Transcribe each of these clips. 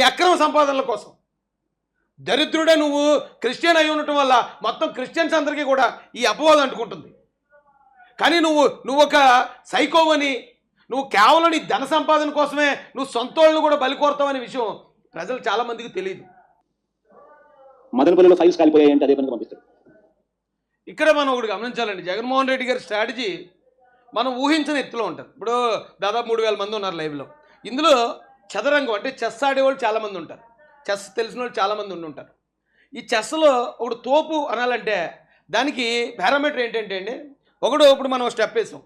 ఈ అక్రమ సంపాదనల కోసం. దరిద్రుడే నువ్వు క్రిస్టియన్ అయి ఉండటం వల్ల మొత్తం క్రిస్టియన్స్ అందరికీ కూడా ఈ అపవాదం అంటుకుంటుంది. కానీ నువ్వు నువ్వు ఒక సైకోవని నువ్వు కేవలం నీ ధన సంపాదన కోసమే నువ్వు సొంత వాళ్ళని కూడా బలి కోరుతావనే విషయం ప్రజలు చాలా మందికి తెలియదు. మదనపల్లిలో ఫైల్స్ కాలిపోయాయి అంటే అదే పనికి పంపిస్తారు. ఇక్కడ మనం ఒకటి గమనించాలండి. జగన్మోహన్ రెడ్డి గారి స్ట్రాటజీ మనం ఊహించని ఎత్తులో ఉంటుంది. ఇప్పుడు దాదాపు మూడు వేల మంది ఉన్నారు లైవ్లో. ఇందులో చదరంగం అంటే చెస్ ఆడేవాళ్ళు చాలామంది ఉంటారు. చెస్ తెలిసిన వాళ్ళు చాలామంది ఉండి ఉంటారు. ఈ చెస్లో ఒకడు తోపు అనాలంటే దానికి పారామీటర్ ఏంటంటే అండి ఒకడు ఇప్పుడు మనం స్టెప్ వేసాం.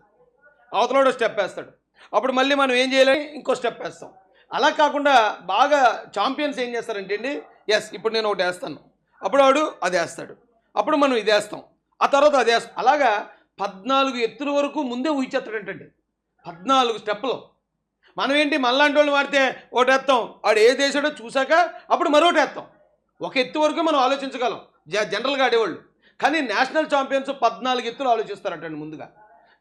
అవతలోడు స్టెప్ వేస్తాడు. అప్పుడు మళ్ళీ మనం ఏం చేయాలి? ఇంకో స్టెప్ వేస్తాం. అలా కాకుండా బాగా ఛాంపియన్స్ ఏం చేస్తారంటే అండి ఎస్ ఇప్పుడు నేను ఒకటి వేస్తాను. అప్పుడు వాడు అది వేస్తాడు. అప్పుడు మనం ఇది వేస్తాం. ఆ తర్వాత అది వేస్తాం. అలాగా పద్నాలుగు ఎత్తుల వరకు ముందే ఊహించేస్తాడంటండి. పద్నాలుగు స్టెప్పులు. మనం ఏంటి మనలాంటి వాళ్ళు వాడితే ఒకటి వాడు ఏది వేసాడో చూసాక అప్పుడు మరొకటి వేస్తాం ఒక ఎత్తు వరకు మనం ఆలోచించగలం. జ జనరల్గా ఆడేవాళ్ళు. కానీ నేషనల్ ఛాంపియన్స్ పద్నాలుగు ఎత్తులు ఆలోచిస్తారటండి ముందుగా.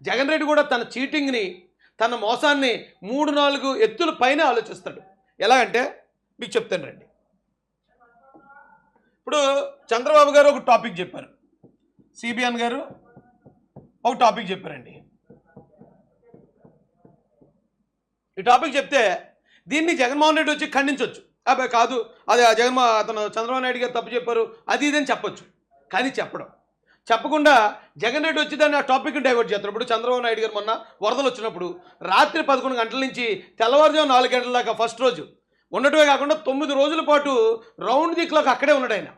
జగన్ రెడ్డి కూడా తన చీటింగ్ని తన మోసాన్ని మూడు నాలుగు ఎత్తుల పైన ఆలోచిస్తాడు. ఎలా అంటే మీకు చెప్తాను రండి. ఇప్పుడు చంద్రబాబు గారు ఒక టాపిక్ చెప్పారు. సిబిఎన్ గారు ఒక టాపిక్ చెప్పారండి. ఈ టాపిక్ చెప్తే దీన్ని జగన్మోహన్ రెడ్డి వచ్చి ఖండించవచ్చు అబ్బాయి కాదు అది ఆ జగన్మో అతను చంద్రబాబు నాయుడు గారు తప్పు చెప్పారు అది ఇది అని చెప్పొచ్చు. కానీ చెప్పడం. చెప్పకుండా జగన్ రెడ్డి వచ్చి దాన్ని ఆ టాపిక్ని డైవర్ట్ చేస్తారు. ఇప్పుడు చంద్రబాబు నాయుడు గారు మొన్న వరదలు వచ్చినప్పుడు రాత్రి పదకొండు గంటల నుంచి తెల్లవారుజాము నాలుగు గంటల దాకా ఫస్ట్ రోజు ఉండటమే కాకుండా తొమ్మిది రోజుల పాటు రౌండ్ ది క్లాక్ అక్కడే ఉన్నాడు ఆయన.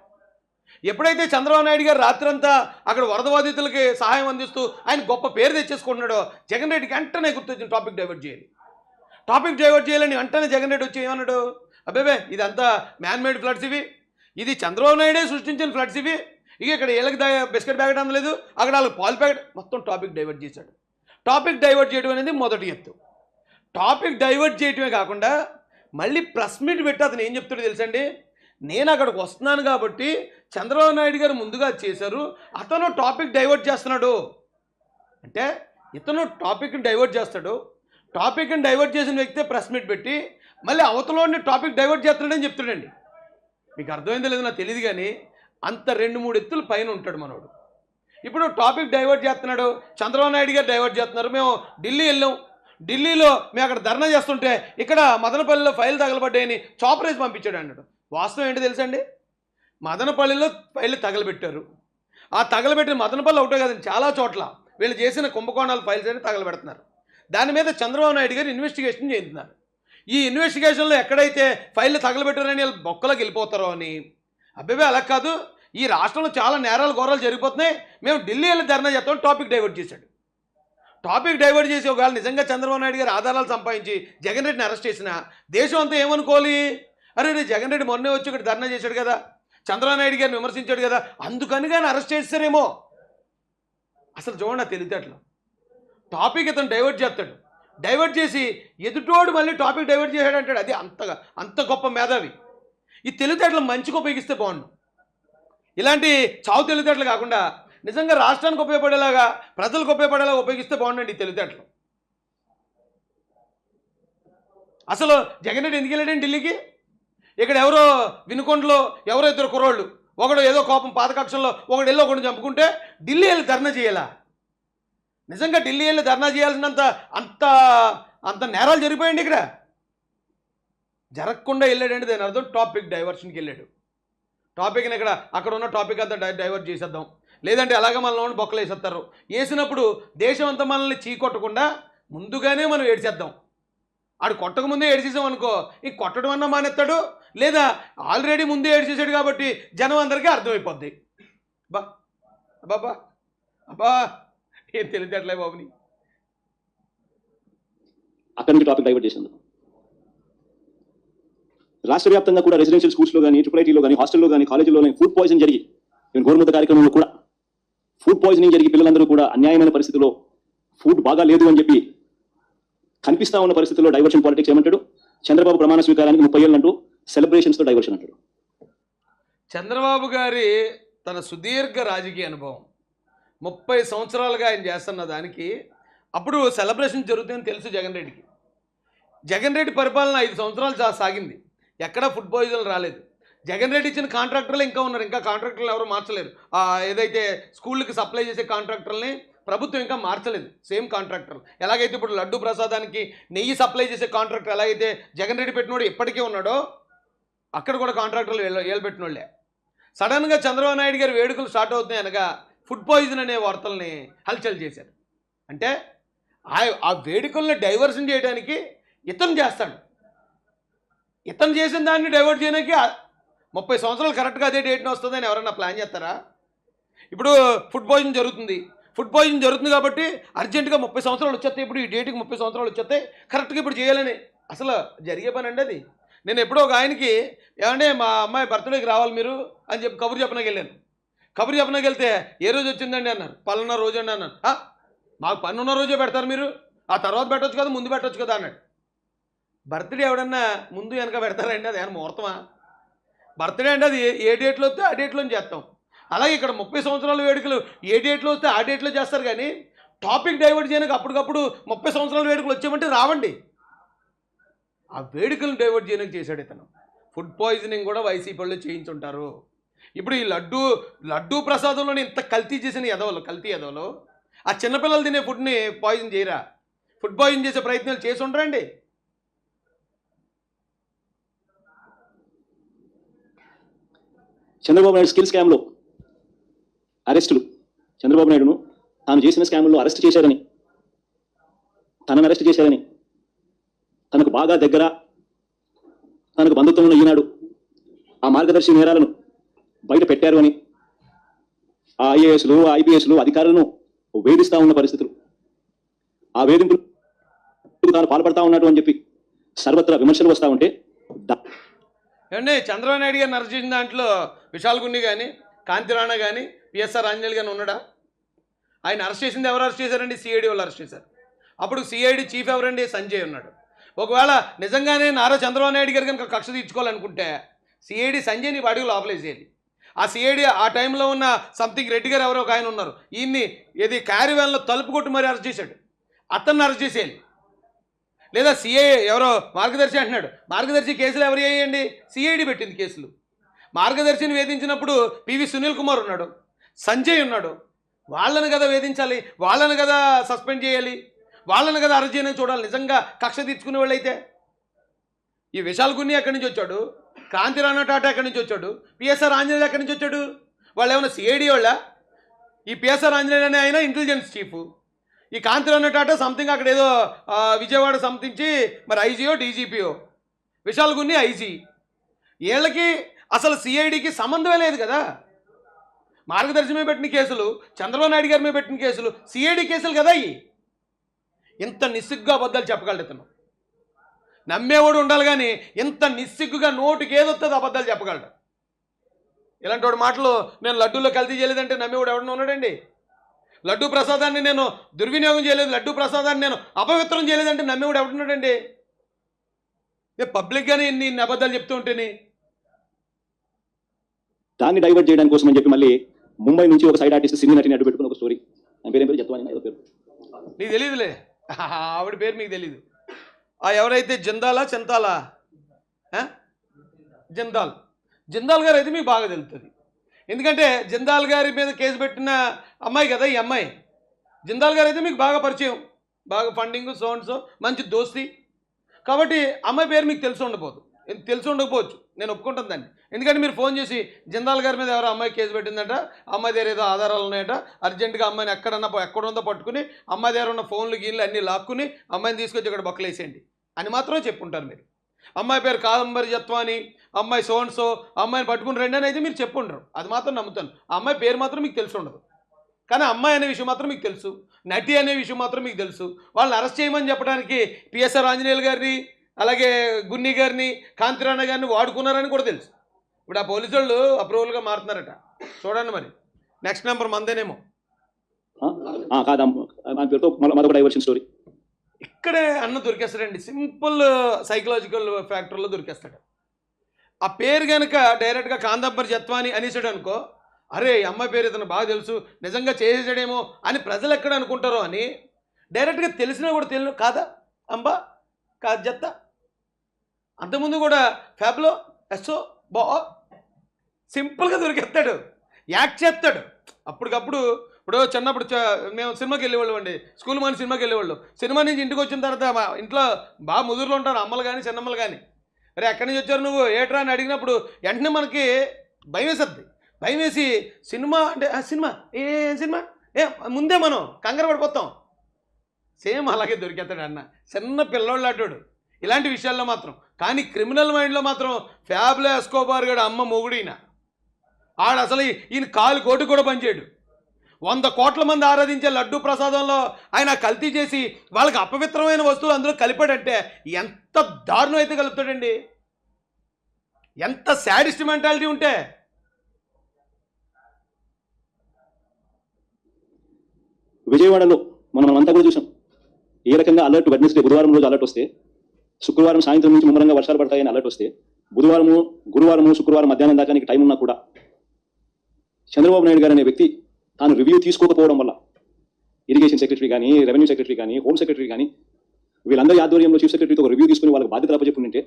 ఎప్పుడైతే చంద్రబాబు నాయుడు గారు రాత్రంతా అక్కడ వరద బాధితులకి సహాయం అందిస్తూ ఆయన గొప్ప పేరు తెచ్చేసుకుంటున్నాడో జగన్ రెడ్డికి వెంటనే గుర్తొచ్చిన టాపిక్ డైవర్ట్ చేయాలి. టాపిక్ డైవర్ట్ చేయాలని వెంటనే జగన్ రెడ్డి వచ్చి ఏమన్నాడు? అబ్బాబే ఇదంతా మ్యాన్మేడ్ ఫ్లడ్స్ ఇవి. ఇది చంద్రబాబు నాయుడే సృష్టించిన ఫ్లడ్స్ ఇవి. ఇక ఇక్కడ వీళ్ళకి దా బిస్కెట్ ప్యాకెట్ అందలేదు. అక్కడ వాళ్ళకి పాలు ప్యాకెట్ మొత్తం టాపిక్ డైవర్ట్ చేశాడు. టాపిక్ డైవర్ట్ చేయడం అనేది మొదటి ఎత్తు. టాపిక్ డైవర్ట్ చేయటమే కాకుండా మళ్ళీ ప్రెస్ మీట్ పెట్టి అతను ఏం చెప్తాడో తెలుసండి? నేను అక్కడికి వస్తున్నాను కాబట్టి చంద్రబాబు నాయుడు గారు ముందుగా చేశారు. అతను టాపిక్ డైవర్ట్ చేస్తున్నాడు. అంటే ఇతను టాపిక్ని డైవర్ట్ చేస్తాడు. టాపిక్ని డైవర్ట్ చేసిన వ్యక్తే ప్రెస్ మీట్ పెట్టి మళ్ళీ అవతలోని టాపిక్ డైవర్ట్ చేస్తున్నాడని చెప్తాడండి మీకు అర్థమైందో లేదో నాకు తెలియదు కానీ అంత రెండు మూడు ఎత్తులు పైన ఉంటాడు మనోడు. ఇప్పుడు టాపిక్ డైవర్ట్ చేస్తున్నాడు చంద్రబాబు నాయుడు గారు డైవర్ట్ చేస్తున్నారు మేము ఢిల్లీ వెళ్ళాం. ఢిల్లీలో మేము అక్కడ ధర్నా చేస్తుంటే ఇక్కడ మదనపల్లిలో ఫైల్ తగలబడ్డాయని చాపరేజ్ పంపించాడు అన్నాడు. వాస్తవం ఏంటో తెలుసండి మదనపల్లిలో ఫైల్ తగలబెట్టారు. ఆ తగలబెట్టిన మదనపల్లి ఒకటే కదండి చాలా చోట్ల వీళ్ళు చేసిన కుంభకోణాలు ఫైల్స్ అని తగలబెడుతున్నారు. దాని మీద చంద్రబాబు నాయుడు గారు ఇన్వెస్టిగేషన్ చేస్తున్నారు ఈ ఇన్వెస్టిగేషన్లో ఎక్కడైతే ఫైళ్ళు తగలబెట్టారని వీళ్ళు బొక్కలోకి వెళ్ళిపోతారో అని. అబ్బాయి అలా కాదు. ఈ రాష్ట్రంలో చాలా నేరాలు ఘోరాలు జరిగిపోతున్నాయి. మేము ఢిల్లీ వెళ్ళి ధర్నా చేస్తాం టాపిక్ డైవర్ట్ చేశాడు. టాపిక్ డైవర్ట్ చేసి ఒకవేళ నిజంగా చంద్రబాబు నాయుడు గారు ఆధారాలు సంపాదించి జగన్ రెడ్డిని అరెస్ట్ చేసిన దేశం అంతా ఏమనుకోవాలి? అరే రే జగన్ రెడ్డి మొన్నే వచ్చి ఇక్కడ ధర్నా చేశాడు కదా. చంద్రబాబు నాయుడు గారిని విమర్శించాడు కదా. అందుకని కానీ అరెస్ట్ చేస్తారేమో. అసలు చూడండి ఆ తెలివితేటలు. టాపిక్ ఇతను డైవర్ట్ చేస్తాడు. డైవర్ట్ చేసి ఎదుటోడు మళ్ళీ టాపిక్ డైవర్ట్ చేశాడు అంటాడు. అది అంతగా అంత గొప్ప మేధావి. ఈ తెలివితేటలు మంచిగా ఉపయోగిస్తే బాగుండు. ఇలాంటి చావు తెలివితేటలు కాకుండా నిజంగా రాష్ట్రానికి ఉపయోగపడేలాగా ప్రజలకు ఉపయోగపడేలాగా ఉపయోగిస్తే బాగుండండి ఈ తెలివితేటలు. అసలు జగన్ రెడ్డి ఎందుకు వెళ్ళాడండి ఢిల్లీకి? ఇక్కడ ఎవరో వినుకొండలో ఎవరో ఇద్దరు కుర్రోళ్ళు. ఒకడు ఏదో కోపం పాతకక్షంలో ఒకడు వెళ్ళి ఒకడు చంపుకుంటే ఢిల్లీ వెళ్ళి ధర్నా చేయాలా? నిజంగా ఢిల్లీ వెళ్ళి ధర్నా చేయాల్సినంత అంత అంత నేరాలు జరిగిపోయండి ఇక్కడ. జరగకుండా వెళ్ళాడంటే దాని అర్థం. టాపిక్ డైవర్షన్కి వెళ్ళాడు. టాపిక్ని ఇక్కడ అక్కడ ఉన్న టాపిక్ అంతా డై డైవర్ట్ చేసేద్దాం. లేదంటే అలాగే మనల్ని బొక్కలు వేసేస్తారు వేసినప్పుడు దేశం అంతా మనల్ని చీకొట్టకుండా ముందుగానే మనం ఏడ్చేద్దాం. ఆడు కొట్టక ముందే ఏడ్చేసాం అనుకో ఈ కొట్టడం అన్నా మానేస్తాడు. లేదా ఆల్రెడీ ముందే ఏడ్చేసాడు కాబట్టి జనం అందరికీ అర్థమైపోద్ది. బా అబ్బాబా అబ్బా ఏం తెలియట్లే బాబుని అక్కడి నుంచి టాపిక్ డైవర్ట్ చేసింది రాష్ట్ర వ్యాప్తంగా కూడా రెసిడెన్షియల్ స్కూల్స్లో కానీ ట్రిపుల్ ఐటీలో కానీ హాస్టల్లో కానీ కాలేజీలో కానీ ఫుడ్ పాయిజన్ జరిగి ఈవెన్ గోరుముద్ద కార్యక్రమంలో కూడా ఫుడ్ పాయిజనింగ్ జరిగి పిల్లలందరూ కూడా అన్యాయమైన పరిస్థితిలో ఫుడ్ బాగా లేదు అని చెప్పి కనిపిస్తా ఉన్న పరిస్థితుల్లో డైవర్షన్ పాలిటిక్స్ ఏమంటాడు? చంద్రబాబు ప్రమాణ స్వీకారానికి ముప్పై ఏళ్ళు అంటూ సెలబ్రేషన్స్తో డైవర్షన్ అంటాడు. చంద్రబాబు గారి తన సుదీర్ఘ రాజకీయ అనుభవం. ముప్పై సంవత్సరాలుగా ఆయన చేస్తున్న దానికి అప్పుడు సెలబ్రేషన్ జరుగుతుందని తెలుసు జగన్ రెడ్డికి. జగన్ రెడ్డి పరిపాలన ఐదు సంవత్సరాలు సాగింది. ఎక్కడా ఫుడ్ పాయిజన్ రాలేదు. జగన్ రెడ్డి ఇచ్చిన కాంట్రాక్టర్లు ఇంకా ఉన్నారు. ఇంకా కాంట్రాక్టర్లు ఎవరు మార్చలేరు. ఏదైతే స్కూళ్ళకి సప్లై చేసే కాంట్రాక్టర్ని ప్రభుత్వం ఇంకా మార్చలేదు. సేమ్ కాంట్రాక్టర్లు. ఎలాగైతే ఇప్పుడు లడ్డు ప్రసాదానికి నెయ్యి సప్లై చేసే కాంట్రాక్టర్ ఎలాగైతే జగన్ రెడ్డి పెట్టినోడు ఇప్పటికే ఉన్నాడో అక్కడ కూడా కాంట్రాక్టర్లు ఏళ్ళు ఏళ్ళు పెట్టినోళ్ళే. సడన్గా చంద్రబాబు నాయుడు గారి వేడుకలు స్టార్ట్ అవుతున్నాయి అనగా ఫుడ్ పాయిజన్ అనే వార్తల్ని హల్చల్ చేశారు. అంటే ఆ ఆ వేడుకల్ని డైవర్షన్ చేయడానికి ఇతను చేస్తాడు. ఇతను చేసిన దాన్ని డైవర్ట్ చేయడానికి ముప్పై సంవత్సరాలు కరెక్ట్గా అదే డేట్ని వస్తుందని ఎవరైనా ప్లాన్ చేస్తారా? ఇప్పుడు ఫుడ్ పాయిజన్ జరుగుతుంది. ఫుడ్ పాయిజన్ జరుగుతుంది కాబట్టి అర్జెంటుగా ముప్పై సంవత్సరాలు వచ్చేస్తాయి. ఇప్పుడు ఈ డేట్కి ముప్పై సంవత్సరాలు వచ్చేస్తాయి. కరెక్ట్గా ఇప్పుడు చేయాలని అసలు జరిగే పని అండి అది. నేను ఎప్పుడో ఒక ఆయనకి ఏమంటే మా అమ్మాయి బర్త్డేకి రావాలి మీరు అని చెప్పి కబురు చెప్పడానికి వెళ్ళాను. కబురు చెప్పనకి వెళ్తే ఏ రోజు వచ్చిందండి అన్నారు. పలానా రోజు అండి అన్నారు. మాకు పన్నున్న ఉన్న రోజే పెడతారు మీరు. ఆ తర్వాత పెట్టవచ్చు కదా ముందు పెట్టవచ్చు కదా అన్నాడు. బర్త్డే ఎవడన్నా ముందు వెనక పెడతారండి అది ఏమన్నా ముహూర్తమా? బర్త్డే అంటే అది ఏ- డేట్లో వస్తే ఆ డేట్లో చేస్తాం. అలాగే ఇక్కడ ముప్పై సంవత్సరాల వేడుకలు ఏ డేట్లో వస్తే ఆ డేట్లో చేస్తారు కానీ టాపిక్ డైవర్ట్ చేయడానికి అప్పటికప్పుడు ముప్పై సంవత్సరాల వేడుకలు వచ్చామంటే రావండి. ఆ వేడుకలను డైవర్ట్ చేయడానికి చేశాడు ఇతను. ఫుడ్ పాయిజనింగ్ కూడా వైసీపీలో చేయించుంటారు. ఇప్పుడు ఈ లడ్డు లడ్డు ప్రసాదంలోని ఇంత కల్తీ చేసిన ఎదవలు కల్తీ ఎదవలు ఆ చిన్నపిల్లలు తినే ఫుడ్ని పాయిజన్ చేయరా? ఫుడ్ పాయిజన్ చేసే ప్రయత్నాలు చేసి ఉండరండి చంద్రబాబు నాయుడు స్కిల్ స్కామ్లో అరెస్టులు. చంద్రబాబు నాయుడును తాను చేసిన స్కామ్లో అరెస్ట్ చేశారని తనను అరెస్ట్ చేశారని తనకు బాగా దగ్గర తనకు బంధుత్వం ఉన్న ఈనాడు ఆ మార్గదర్శి నేరాలను బయట పెట్టారు అని. ఆ ఐఏఎస్లు ఐపీఎస్లు అధికారులను వేధిస్తా ఉన్న పరిస్థితులు. ఆ వేధింపులు తాను పాల్పడతా ఉన్నాడు అని చెప్పి సర్వత్రా విమర్శలు వస్తూ ఉంటే ఏమండి చంద్రబాబు నాయుడు గారిని అరెస్ట్ చేసిన దాంట్లో విశాల్ గున్ని కానీ కాంతిరాణ కానీ పిఎస్ఆర్ ఆంజనేయులు కానీ ఉన్నాడా? ఆయన అరెస్ట్ చేసింది ఎవరు అరెస్ట్ చేశారండి? సిఐడి వాళ్ళు అరెస్ట్ చేశారు. అప్పుడు సిఐడి చీఫ్ ఎవరండి? సంజయ్ ఉన్నాడు. ఒకవేళ నిజంగానే నారా చంద్రబాబు నాయుడు గారు కనుక కక్ష తీర్చుకోవాలనుకుంటే సిఐడి సంజయ్ని వాడికి లోపలేసేయాలి. ఆ సిఐడి ఆ టైంలో ఉన్న సంథింగ్ రెడ్డి గారు ఎవరో ఒక ఆయన ఉన్నారు. ఈయన్ని ఏది క్యారీవ్యాన్లో తలుపు కొట్టి మరి అరెస్ట్ చేశాడు. అతన్ని అరెస్ట్ చేసేయాలి. లేదా సిఐ ఎవరో మార్గదర్శి అంటున్నాడు. మార్గదర్శి కేసులు ఎవరు వేయండి? సిఐడి పెట్టింది కేసులు. మార్గదర్శిని వేధించినప్పుడు పివి సునీల్ కుమార్ ఉన్నాడు. సంజయ్ ఉన్నాడు. వాళ్ళని కదా వేధించాలి? వాళ్ళని కదా సస్పెండ్ చేయాలి? వాళ్ళని కదా అరెస్ట్ చేయని చూడాలి. నిజంగా కక్ష తీర్చుకునే వాళ్ళైతే. ఈ విశాల్ గున్ని ఎక్కడి నుంచి వచ్చాడు? కాంతి రాణా టాటా ఎక్కడి నుంచి వచ్చాడు? పిఎస్ఆర్ ఆంజనేయులు ఎక్కడి నుంచి వచ్చాడు? వాళ్ళు ఏమైనా సిఐడి వాళ్ళ? ఈ పిఎస్ఆర్ ఆంజనేయులు అనే ఆయన ఇంటెలిజెన్స్ చీఫ్ ఈ కాంతిరాణ టాటా సంథింగ్ అక్కడ ఏదో విజయవాడ సంథించి మరి ఐజీఓ డీజీపీఓ విశాల్ గున్ని ఐజీ వీళ్ళకి అసలు సిఐడికి సంబంధమే లేదు కదా? మార్గదర్శి మీద పెట్టిన కేసులు చంద్రబాబు నాయుడు గారి మీద పెట్టిన కేసులు సిఐడి కేసులు కదా ఇంత నిస్సిగ్గా అబద్ధాలు చెప్పగలుగుతున్నాం నమ్మేవాడు ఉండాలి కానీ ఇంత నిస్సిగ్గుగా నోటికి ఏదొస్తుంది అబద్ధాలు చెప్పగలడు. ఇలాంటి వాడి మాటలు నేను లడ్డూలో కల్తీ చేయలేదంటే నమ్మేవాడు ఎవడన్నా ఉన్నాడండి? లడ్డు ప్రసాదాన్ని నేను దుర్వినియోగం చేయలేదు లడ్డు ప్రసాదాన్ని నేను అపవిత్రం చేయలేదంటే నమ్మేవాడు ఎవడున్నాడండి? ఏ పబ్లిక్గానే ఇన్ని ఇన్ని అబద్ధాలు చెప్తూ ఉంటేనే? దాన్ని డైవర్ట్ చేయడానికి కోసం అని చెప్పి మళ్ళీ ముంబై నుంచి ఒక సైడ్ ఆర్టిస్ట్ సినీ నటిని అడ్డు పెట్టుకున్న ఒక స్టోరీ. ఆయన పేరు పేరు? ఏదో పేరు. నీకు తెలియదులే ఆవిడ పేరు మీకు తెలీదు. ఆ ఎవరైతే జిందాలా చింతాలా? జిందాల్. జిందాల్ గారు అయితే మీకు బాగా తెలుస్తుంది ఎందుకంటే జిందాల్ గారి మీద కేసు పెట్టిన అమ్మాయి కదా ఈ అమ్మాయి. జిందాల్ గారు అయితే మీకు బాగా పరిచయం. బాగా ఫండింగ్ సౌండ్స్ మంచి దోస్తి. కాబట్టి అమ్మాయి పేరు మీకు తెలిసి ఉండబోదు. తెలిసి ఉండకపోవచ్చు. నేను ఒప్పుకుంటాను దాన్ని. ఎందుకంటే మీరు ఫోన్ చేసి జిందాల్ గారి మీద ఎవరో అమ్మాయి కేసు పెట్టిందంట అమ్మాయి దగ్గర ఏదో ఆధారాలు ఉన్నాయట అర్జెంటుగా అమ్మాయిని ఎక్కడన్నా ఎక్కడ ఎక్కడుందో పట్టుకుని అమ్మాయి దగ్గర ఉన్న ఫోన్లు గీన్లు అన్నీ లాక్కుని అమ్మాయిని తీసుకొచ్చి ఇక్కడ బొక్కలేసేయండి. అని మాత్రమే చెప్పుంటారు మీరు. అమ్మాయి పేరు కాదంబరి జత్వాని అమ్మాయి సోన్సో అమ్మాయిని పట్టుకుని రండి అని అయితే మీరు చెప్పుండరు అది మాత్రం నమ్ముతాను. ఆ అమ్మాయి పేరు మాత్రం మీకు తెలిసి ఉండదు. కానీ అమ్మాయి అనే విషయం మాత్రం మీకు తెలుసు. నటి అనే విషయం మాత్రం మీకు తెలుసు. వాళ్ళని అరెస్ట్ చేయమని చెప్పడానికి పిఎస్ఆర్ ఆంజనేయులు గారిని అలాగే గున్ని గారిని కాంతిరాణ గారిని వాడుకున్నారని కూడా తెలుసు. ఇప్పుడు ఆ పోలీసు వాళ్ళు అప్రూవల్గా మారుతున్నారట. చూడండి మరి. నెక్స్ట్ నెంబర్ మందేనేమో. కాదమ్మా. పేరుతో మళ్ళీ మరొక డైవర్షన్ స్టోరీ ఇక్కడే అన్న దొరికేస్తాడండి. Simple psychological ఫ్యాక్టర్లో దొరికేస్తాడు. ఆ పేరు కనుక డైరెక్ట్గా కాందంబరి జత్వాని అనేసాడు అనుకో అరే అమ్మాయి పేరు ఇతను బాగా తెలుసు నిజంగా చేసేసాడేమో అని ప్రజలు ఎక్కడ అనుకుంటారో అని డైరెక్ట్గా తెలిసినా కూడా తెలియదు కాదా? అంబా కాదు జత్త? అంతకుముందు కూడా ఫ్యాబ్లో ఎస్ఓ బా సింపుల్గా దొరికేస్తాడు. యాక్ట్ చేస్తాడు. అప్పటికప్పుడు ఇప్పుడు చిన్నప్పుడు మేము సినిమాకి వెళ్ళేవాళ్ళం అండి. స్కూల్ మాని సినిమాకి వెళ్ళేవాళ్ళం. సినిమా నుంచి ఇంటికి వచ్చిన తర్వాత మా ఇంట్లో బాగా ముదురులు ఉంటారు అమ్మలు కానీ చిన్నమ్మలు కానీ అరే ఎక్కడి నుంచి వచ్చారు నువ్వు? ఏట్రా? అని అడిగినప్పుడు వెంటనే మనకి భయం వేసద్ది భయం వేసి సినిమా అంటే సినిమా? ఏ సినిమా? ఏ ముందే మనం కంగారు పడిపోతాం. సేమ్ అలాగే దొరికేస్తాడు అన్న. చిన్న పిల్లోళ్ళు అడ్డాడు ఇలాంటి విషయాల్లో మాత్రం. కానీ క్రిమినల్ మైండ్లో మాత్రం ఫ్యాబ్లో ఎస్కోబార్ గడు అమ్మ మొగుడు ఈయన ఆడు అసలు ఈయన కాలు కోటు కూడా పనిచేయడు. వంద కోట్ల మంది ఆరాధించే లడ్డు ప్రసాదంలో ఆయన కల్తీ చేసి వాళ్ళకి అపవిత్రమైన వస్తువులు అందులో కలిపాడంటే ఎంత దారుణం అయితే కలుపుతాడండి? ఎంత శాడిస్ట్ మెంటాలిటీ ఉంటే. విజయవాడలో మనం అంతా కూడా చూసాం. ఏ రకంగా అలర్ట్ వెడ్నెస్డే బుధవారం రోజు అలర్ట్ వస్తే శుక్రవారం సాయంత్రం నుంచి ముమ్మరంగా వర్షాలు పడతాయని అలర్ట్ వస్తే బుధవారము గురువారము శుక్రవారం మధ్యాహ్నం దాకా నీకు టైం ఉన్నా కూడా చంద్రబాబు నాయుడు గారు అనే వ్యక్తి తాను రివ్యూ తీసుకోకపోవడం వల్ల. ఇరిగేషన్ సెక్రటరీ కానీ రెవెన్యూ సెక్రటరీ కానీ హోమ్ సెక్రటరీ కానీ వీళ్ళందరి ఆధ్వర్యంలో చీఫ్ సెక్రటరీతో ఒక రివ్యూ తీసుకుని వాళ్ళకి బాధ్యత అప్పచెప్పుంటే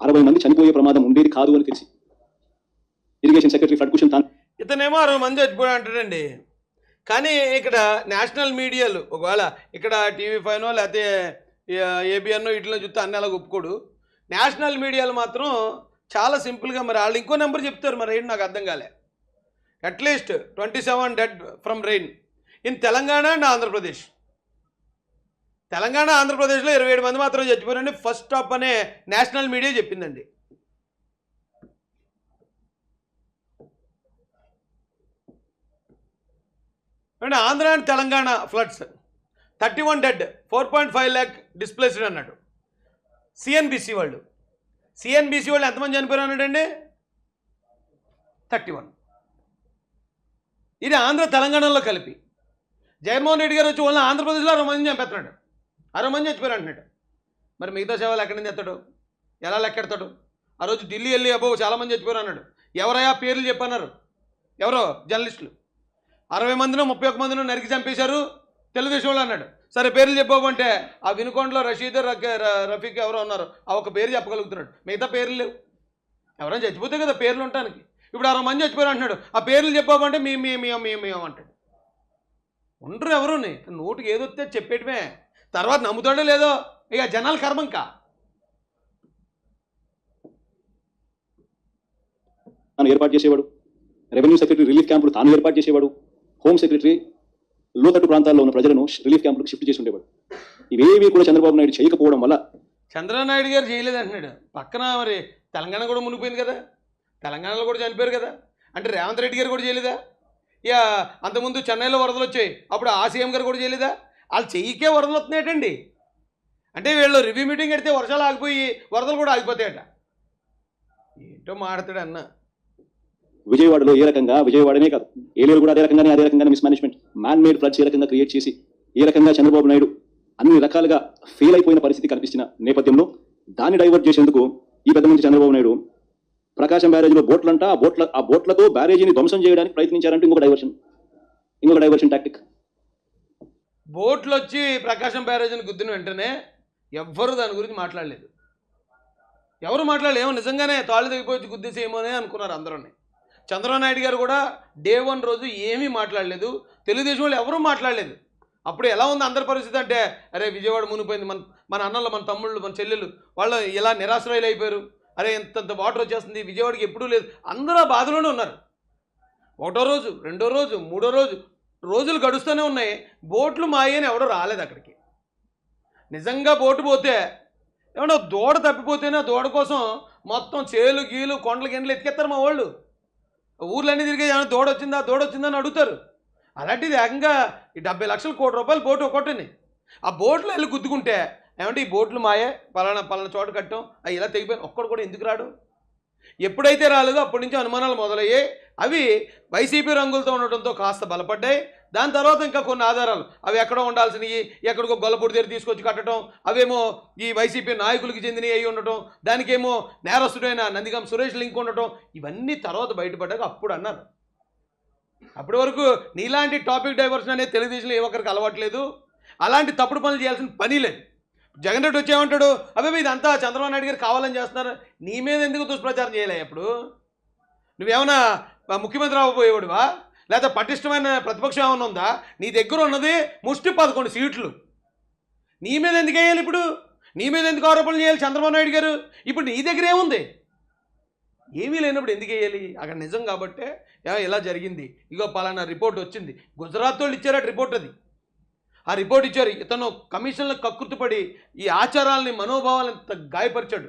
అరవై మంది చనిపోయే ప్రమాదం ఉండేది కాదు అని తెలిసి. ఇరిగేషన్ సెక్రటరీ ఫ్లడ్ క్వశ్చన్ తాను ఇతనేమో అరవై మంది చచ్చిపోయి అంటాడండి. కానీ ఇక్కడ నేషనల్ మీడియాలు ఒకవేళ ఇక్కడ టీవీ ఫైవ్నో లేకపోతే ఏబిఎన్నో వీటిలో చూస్తే అన్ని అలా ఒప్పుకోడు. నేషనల్ మీడియాలు మాత్రం చాలా సింపుల్గా మరి వాళ్ళు ఇంకో నెంబర్ చెప్తారు మరి ఏంటి నాకు అర్థం కాలే. At least twenty seven dead from rain in Telangana and Andhra Pradesh Telangana ఆంధ్రప్రదేశ్లో ఇరవై ఏడు మంది మాత్రం చచ్చిపోయారని ఫస్ట్ స్టాప్ అనే నేషనల్ మీడియా చెప్పిందండి. అంటే Andhra and Telangana floods thirty one dead four point five lakh displaced అన్నాడు సిఎన్బిసి వాళ్ళు సిఎన్బిసి వాళ్ళు ఎంతమంది చనిపోయారు అన్నాడండి? థర్టీ వన్ ఇది ఆంధ్ర తెలంగాణలో కలిపి. జగన్మోహన్ రెడ్డి గారు వచ్చి ఓన్లీ ఆంధ్రప్రదేశ్లో అరవై మంది చంపేస్తున్నాడు. అరవై మంది చచ్చిపోయారు అంటున్నాడు. మరి మిగతా సేవలు ఎక్కడి నుంచి ఎత్తాడు ఎలా లెక్కెడతాడు ఆ రోజు ఢిల్లీ వెళ్ళి అబ్బో చాలామంది చచ్చిపోయారు అన్నాడు. ఎవరయా పేర్లు చెప్పన్నారు? ఎవరో? జర్నలిస్టులు. అరవై మందినో ముప్పై ఒక్క మందినో నరికి చంపేశారు తెలుగుదేశం వాళ్ళు అన్నాడు. సరే పేర్లు చెప్పమంటే ఆ వినుకొండలో రషీద్ రఫీక్ ఎవరో ఉన్నారు. ఆ ఒక పేరు చెప్పగలుగుతున్నాడు. మిగతా పేర్లు లేవు. ఎవరైనా చచ్చిపోతే కదా పేర్లు ఉండటానికి. ఇప్పుడు అరవై మంది చచ్చిపోయారు అంటున్నాడు. ఆ పేర్లు చెప్పమంటే మీ మీ మీ మీ మీ అంటాడు. ఉండరు ఎవరుని నోటికి ఏదో వస్తే చెప్పేయటమే. తర్వాత నమ్ముతాడో లేదో ఇక జనాల కర్మంకా తాను ఏర్పాటు చేసేవాడు. రెవెన్యూ సెక్రటరీ రిలీఫ్ క్యాంపులు తాను ఏర్పాటు చేసేవాడు. హోమ్ సెక్రటరీ లోతట్టు ప్రాంతాల్లో ఉన్న ప్రజలను రిలీఫ్ క్యాంపులకు షిఫ్ట్ చేసి ఉండేవాడు. ఇవేమీ కూడా చంద్రబాబు నాయుడు చేయకపోవడం వల్ల చంద్రనాయుడు గారు చేయలేదు అంటున్నాడు. పక్కన మరి తెలంగాణ కూడా మునిగిపోయింది కదా. తెలంగాణలో కూడా చనిపోయారు కదా. అంటే రేవంత్ రెడ్డి గారు కూడా చేయలేదా? ఇక అంతకుముందు చెన్నైలో వరదలు వచ్చాయి. అప్పుడు ఆ సీఎం గారు కూడా చేయలేదా? వాళ్ళు చెయ్యికే వరదలు వస్తున్నాయటండి. అంటే వీళ్ళు రివ్యూ మీటింగ్ పెడితే వర్షాలు ఆగిపోయి వరదలు కూడా ఆగిపోతాయట. ఏంటో మాడతాడు అన్న. విజయవాడలో ఏ రకంగా? విజయవాడనే కాదు. ఏలూరు కూడా అదే రకంగానే అదే రకంగానే మిస్మేనేజ్మెంట్ మ్యాన్ మేడ్ ఫ్లడ్స్ ఏ రకంగా క్రియేట్ చేసి ఏ రకంగా చంద్రబాబు నాయుడు అన్ని రకాలుగా ఫెయిల్ అయిపోయిన పరిస్థితి కనిపిస్తున్న నేపథ్యంలో దాన్ని డైవర్ట్ చేసేందుకు ఈ పెద్ద మంచి చంద్రబాబు నాయుడు ప్రకాశం బ్యారేజ్లో బోట్లంట ఆ బోట్ల ఆ బోట్లతో బ్యారేజీని ధ్వంసం చేయడానికి ప్రయత్నించారంటే ఇంకొక డైవర్షన్ ఇంకొక డైవర్షన్ టాక్టిక్ బోట్లు వచ్చి ప్రకాశం బ్యారేజీని గుద్దిన వెంటనే ఎవ్వరు దాని గురించి మాట్లాడలేదు. ఎవరు మాట్లాడలేమో నిజంగానే తాళ్ళు తెగిపోయి గుద్దేసేమో అని అనుకున్నారు అందరూ చంద్రబాబు నాయుడు గారు కూడా డే వన్ రోజు ఏమీ మాట్లాడలేదు తెలుగుదేశం వాళ్ళు ఎవరూ మాట్లాడలేదు. అప్పుడు ఎలా ఉంది అందరి పరిస్థితి అంటే అరే విజయవాడ మునిపోయింది మన మన అన్నలు మన తమ్ముళ్ళు మన చెల్లెళ్ళు వాళ్ళు ఇలా నిరాశ్రయులు అయిపోయారు అరే ఇంతంత వాటర్ వచ్చేస్తుంది? విజయవాడకి ఎప్పుడూ లేదు. అందరూ ఆ బాధలోనే ఉన్నారు. ఒకటో రోజు రెండో రోజు మూడో రోజు రోజులు గడుస్తూనే ఉన్నాయి. బోట్లు మాయని ఎవడో రాలేదు అక్కడికి. నిజంగా బోటు పోతే ఏమన్నా దూడ తప్పిపోతేనే ఆ దూడ కోసం మొత్తం చేలు గీలు కొండలు గిండలు ఎత్తికెత్తారు మా వాళ్ళు. ఊర్లన్నీ తిరిగి ఏమైనా దూడ వచ్చిందా? దూడ వచ్చిందా అని అడుగుతారు. అలాంటిది ఏకంగా ఈ డెబ్బై లక్షల కోటి రూపాయలు బోటు ఒకటిని ఆ బోట్లో వెళ్ళి గుద్దుకుంటే ఏమంటే ఈ బోట్లు మాయే పలానా పలానా చోట కట్టాం అవి ఇలా తెగిపోయి ఒక్కడు కూడా ఎందుకు రాడు? ఎప్పుడైతే రాలేదో అప్పటి నుంచి అనుమానాలు మొదలయ్యాయి అవి వైసీపీ రంగులతో ఉండటంతో కాస్త బలపడ్డాయి. దాని తర్వాత ఇంకా కొన్ని ఆధారాలు అవి ఎక్కడో ఉండాల్సినవి ఎక్కడికో గొల్లపూడి దగ్గర తీసుకొచ్చి కట్టడం అవేమో ఈ వైసీపీ నాయకులకి చెందినవి అయి ఉండటం దానికేమో నేరస్తుడైన నందిగం సురేష్ లింక్ ఉండటం ఇవన్నీ తర్వాత బయటపడ్డాక అప్పుడు అన్నారు. అప్పటి వరకు నీలాంటి టాపిక్ డైవర్షన్ అనేది తెలుగుదేశంలో ఏ ఒక్కరికి అలవాట్లేదు అలాంటి తప్పుడు పనులు చేయాల్సిన పని లేదు. జగన్ రెడ్డి వచ్చేమంటాడు? అబ్బాయి ఇదంతా చంద్రబాబు నాయుడు గారు కావాలని చేస్తున్నారు. నీ మీద ఎందుకు దుష్ప్రచారం చేయలే ఇప్పుడు? నువ్వేమన్నా ముఖ్యమంత్రి అవ్వబోయేవాడువా? లేదా పటిష్టమైన ప్రతిపక్షం ఏమైనా ఉందా? నీ దగ్గర ఉన్నది ముష్టి పదకొండు సీట్లు. నీ మీద ఎందుకు వేయాలి ఇప్పుడు? నీ మీద ఎందుకు ఆరోపణలు చేయాలి చంద్రబాబు నాయుడు గారు? ఇప్పుడు నీ దగ్గర ఏముంది? ఏమీ లేనప్పుడు ఎందుకు వేయాలి? అక్కడ నిజం కాబట్టే ఇలా జరిగింది. ఇగో పలానా రిపోర్ట్ వచ్చింది. గుజరాత్ వాళ్ళు ఇచ్చారట రిపోర్ట్ అది. ఆ రిపోర్ట్ ఇచ్చారు. ఇతను కమిషన్లకు కక్కుర్తిపడి ఈ ఆచారాలని మనోభావాలను ఇంత గాయపరిచాడు.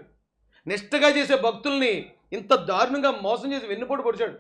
నిష్టగా చేసే భక్తుల్ని ఇంత దారుణంగా మోసం చేసి వెన్నుపోటు పొడిచాడు.